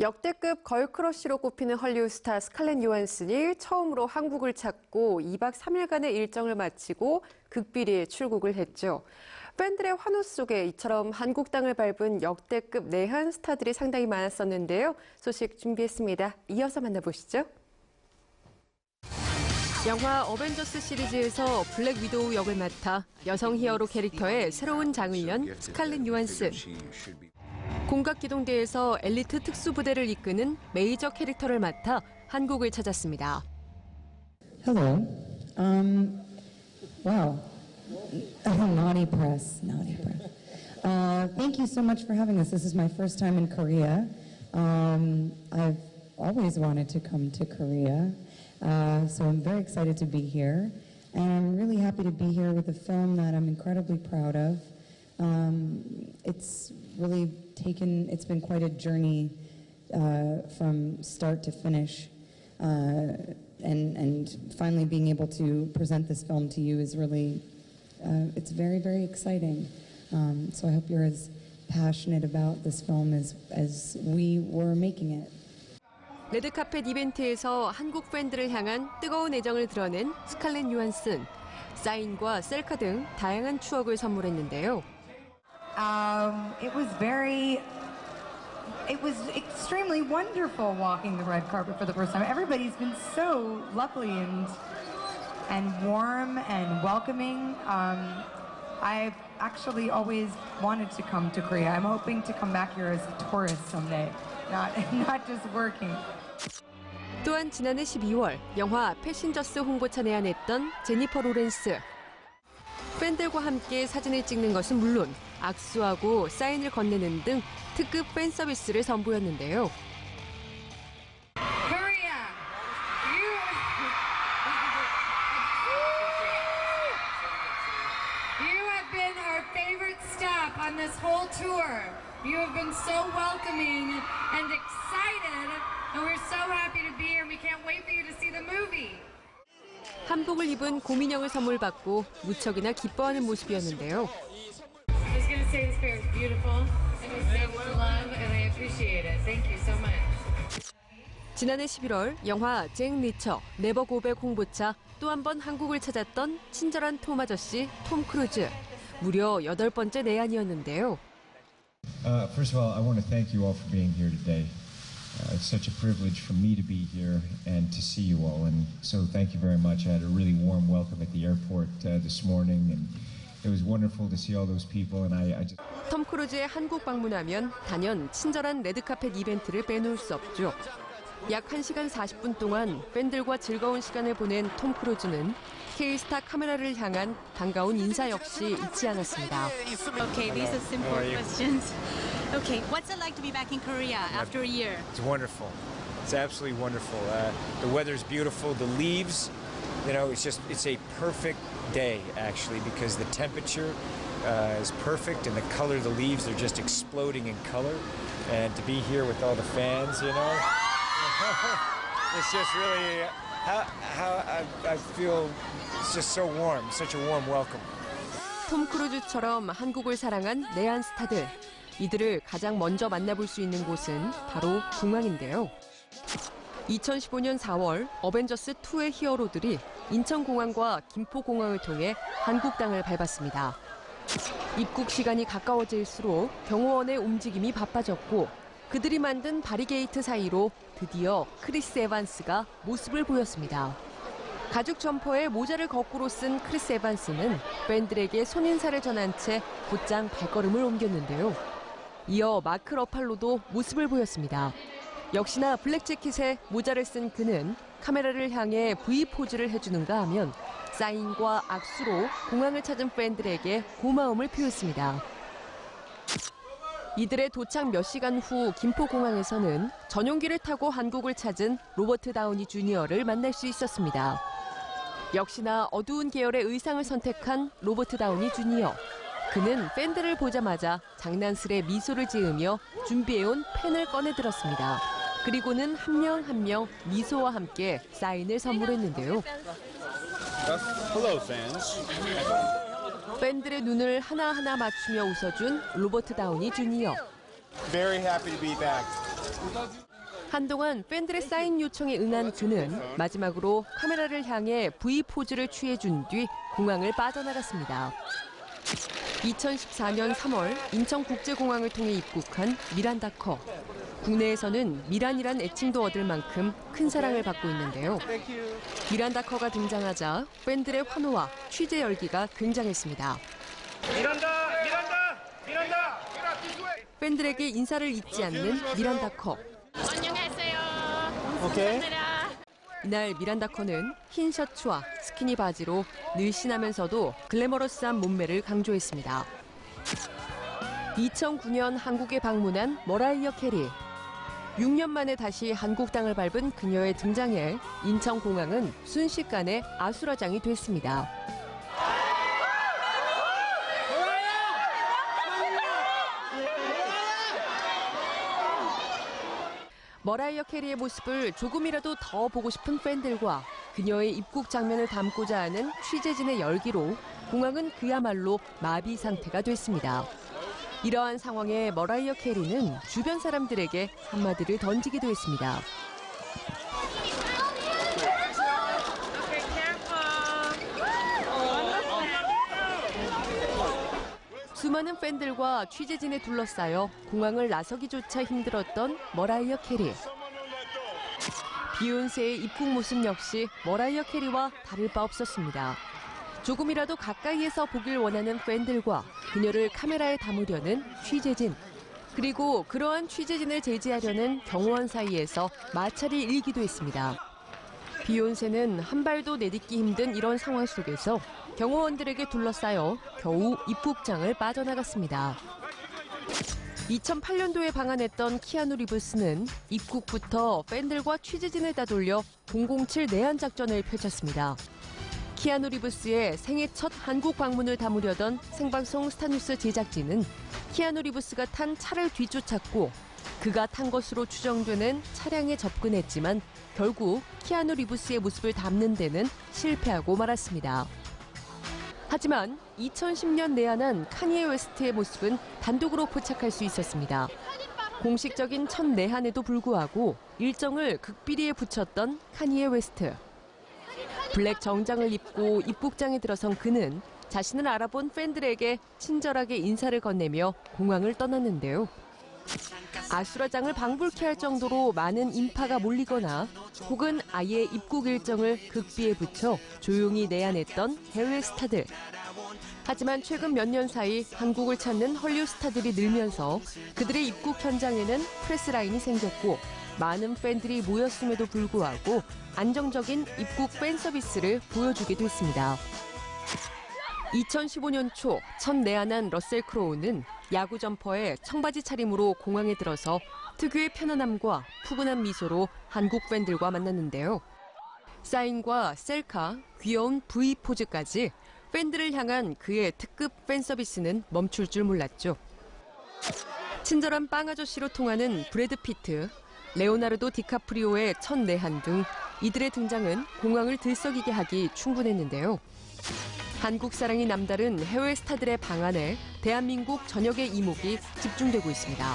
역대급 걸크러쉬로 꼽히는 헐리우드 스타 스칼렛 요한슨이 처음으로 한국을 찾고 2박 3일간의 일정을 마치고 극비리에 출국을 했죠. 팬들의 환호 속에 이처럼 한국 땅을 밟은 역대급 내한 스타들이 상당히 많았었는데요. 소식 준비했습니다. 이어서 만나보시죠. 영화 어벤져스 시리즈에서 블랙 위도우 역을 맡아 여성 히어로 캐릭터의 새로운 장을 연 스칼렛 요한슨. 공각기동대에서 엘리트 특수부대를 이끄는 메이저 캐릭터를 맡아 한국을 찾았습니다. Hello. Um, wow. naughty press. Naughty press. Uh, thank you so much for having us. This is my first time in Korea. Um, I've always wanted to come to Korea, uh, so I'm very excited to be here. And I'm really happy to be here with a film that I'm incredibly proud of. Um, it's really taken, it's been quite a journey uh, from start to finish. Uh, and, and finally being able to present this film to you is really, uh, it's very, very exciting. Um, so I hope you're as passionate about this film as, as we were making it. 레드카펫 이벤트에서 한국 팬들을 향한 뜨거운 애정을 드러낸 스칼렛 요한슨. 사인과 셀카 등 다양한 추억을 선물했는데요. Um, it was very, it was extremely wonderful walking the red carpet for the first time. Everybody's been so lovely and and warm and welcoming. Um, I've actually always wanted to come to Korea. I'm hoping to come back here as a tourist someday, not not just working. 또한 지난해 12월 영화 패신저스 홍보차 내한했던 제니퍼 로렌스. 팬들과 함께 사진을 찍는 것은 물론 악수하고 사인을 건네는 등 특급 팬 서비스를 선보였는데요. 한복을 입은 고민형을 선물 받고 무척이나 기뻐하는 모습이었는데요. I was going to say this fair is beautiful, and it's made with love, and I appreciate it. Thank you so much. 지난해 11월 영화 잭 리처 네버 고백 홍보차 또 한 번 한국을 찾았던 친절한 톰 아저씨 톰 크루즈. 무려 여덟 번째 내한이었는데요. Uh, first of all, I want to thank you all for being here today. Uh, it's such a privilege for me to be here and to see you all, and so thank you very much. I had a really warm welcome at the airport uh, this morning, and it was wonderful to see all those people. And I, I just 톰 크루즈의 한국 방문하면 단연 친절한 레드카펫 이벤트를 빼놓을 수 없죠. 약 1시간 40분 동안 팬들과 즐거운 시간을 보낸 톰 크루즈는 K스타 카메라를 향한 반가운 인사 역시 잊지 않았습니다. Okay, these are simple questions. Okay, what's it like to be back in Korea after a year? It's wonderful. It's absolutely wonderful. Uh, the weather's beautiful. The leaves, you know, it's just it's a perfect day actually because the temperature uh, is perfect and the color of the leaves they're just exploding in color. And to be here with all the fans, you know, it's just really how how I, I feel. It's just so warm. Such a warm welcome. 톰 크루즈처럼 한국을 사랑한 내한 스타들. 이들을 가장 먼저 만나볼 수 있는 곳은 바로 공항인데요. 2015년 4월 어벤져스 2의 히어로들이 인천공항과 김포공항을 통해 한국 땅을 밟았습니다. 입국 시간이 가까워질수록 경호원의 움직임이 바빠졌고 그들이 만든 바리게이트 사이로 드디어 크리스 에반스가 모습을 보였습니다. 가죽 점퍼에 모자를 거꾸로 쓴 크리스 에반스는 팬들에게 손인사를 전한 채 곧장 발걸음을 옮겼는데요. 이어 마크 러팔로도 모습을 보였습니다. 역시나 블랙 재킷에 모자를 쓴 그는 카메라를 향해 V 포즈를 해주는가 하면 사인과 악수로 공항을 찾은 팬들에게 고마움을 표했습니다. 이들의 도착 몇 시간 후 김포공항에서는 전용기를 타고 한국을 찾은 로버트 다우니 주니어를 만날 수 있었습니다. 역시나 어두운 계열의 의상을 선택한 로버트 다우니 주니어. 그는 팬들을 보자마자 장난스레 미소를 지으며 준비해온 펜을 꺼내들었습니다. 그리고는 한 명 한 명 미소와 함께 사인을 선물했는데요. Hello, fans. 팬들의 눈을 하나하나 맞추며 웃어준 로버트 다우니 주니어. Very happy to be back. 한동안 팬들의 사인 요청에 응한 그는 마지막으로 카메라를 향해 V 포즈를 취해준 뒤 공항을 빠져나갔습니다. 2014년 3월 인천국제공항을 통해 입국한 미란다 커. 국내에서는 미란이란 애칭도 얻을 만큼 큰 사랑을 받고 있는데요. 미란다 커가 등장하자 팬들의 환호와 취재 열기가 굉장했습니다. 미란다, 미란다, 미란다. 팬들에게 인사를 잊지 않는 미란다 커. 안녕하세요. 오케이. 이날 미란다 커는 흰 셔츠와 스키니 바지로 늘씬하면서도 글래머러스한 몸매를 강조했습니다. 2009년 한국에 방문한 머라이어 캐리. 6년 만에 다시 한국 땅을 밟은 그녀의 등장에 인천공항은 순식간에 아수라장이 됐습니다. 머라이어 캐리의 모습을 조금이라도 더 보고 싶은 팬들과 그녀의 입국 장면을 담고자 하는 취재진의 열기로 공항은 그야말로 마비 상태가 됐습니다. 이러한 상황에 머라이어 캐리는 주변 사람들에게 한마디를 던지기도 했습니다. 수많은 팬들과 취재진에 둘러싸여 공항을 나서기조차 힘들었던 머라이어 캐리. 비욘세의 입국 모습 역시 머라이어 캐리와 다를 바 없었습니다. 조금이라도 가까이에서 보길 원하는 팬들과 그녀를 카메라에 담으려는 취재진. 그리고 그러한 취재진을 제지하려는 경호원 사이에서 마찰이 일기도 했습니다. 비욘세는 한 발도 내딛기 힘든 이런 상황 속에서 경호원들에게 둘러싸여 겨우 입국장을 빠져나갔습니다. 2008년도에 방한했던 키아누 리브스는 입국부터 팬들과 취재진을 따돌려 007 내한 작전을 펼쳤습니다. 키아누 리브스의 생애 첫 한국 방문을 담으려던 생방송 스타뉴스 제작진은 키아누 리브스가 탄 차를 뒤쫓았고 그가 탄 것으로 추정되는 차량에 접근했지만 결국 키아누 리브스의 모습을 담는 데는 실패하고 말았습니다. 하지만 2010년 내한한 카니에 웨스트의 모습은 단독으로 포착할 수 있었습니다. 공식적인 첫 내한에도 불구하고 일정을 극비리에 붙였던 카니에 웨스트. 블랙 정장을 입고 입국장에 들어선 그는 자신을 알아본 팬들에게 친절하게 인사를 건네며 공항을 떠났는데요. 아수라장을 방불케 할 정도로 많은 인파가 몰리거나 혹은 아예 입국 일정을 극비에 붙여 조용히 내한했던 해외 스타들. 하지만 최근 몇 년 사이 한국을 찾는 헐리우드 스타들이 늘면서 그들의 입국 현장에는 프레스 라인이 생겼고 많은 팬들이 모였음에도 불구하고 안정적인 입국 팬 서비스를 보여주게 됐습니다. 2015년 초 첫 내한한 러셀 크로우는 야구 점퍼에 청바지 차림으로 공항에 들어서 특유의 편안함과 푸근한 미소로 한국 팬들과 만났는데요. 사인과 셀카, 귀여운 V 포즈까지 팬들을 향한 그의 특급 팬 서비스는 멈출 줄 몰랐죠. 친절한 빵 아저씨로 통하는 브래드 피트, 레오나르도 디카프리오의 첫 내한 등 이들의 등장은 공항을 들썩이게 하기 충분했는데요. 한국 사랑이 남다른 해외 스타들의 방안에 대한민국 전역의 이목이 집중되고 있습니다.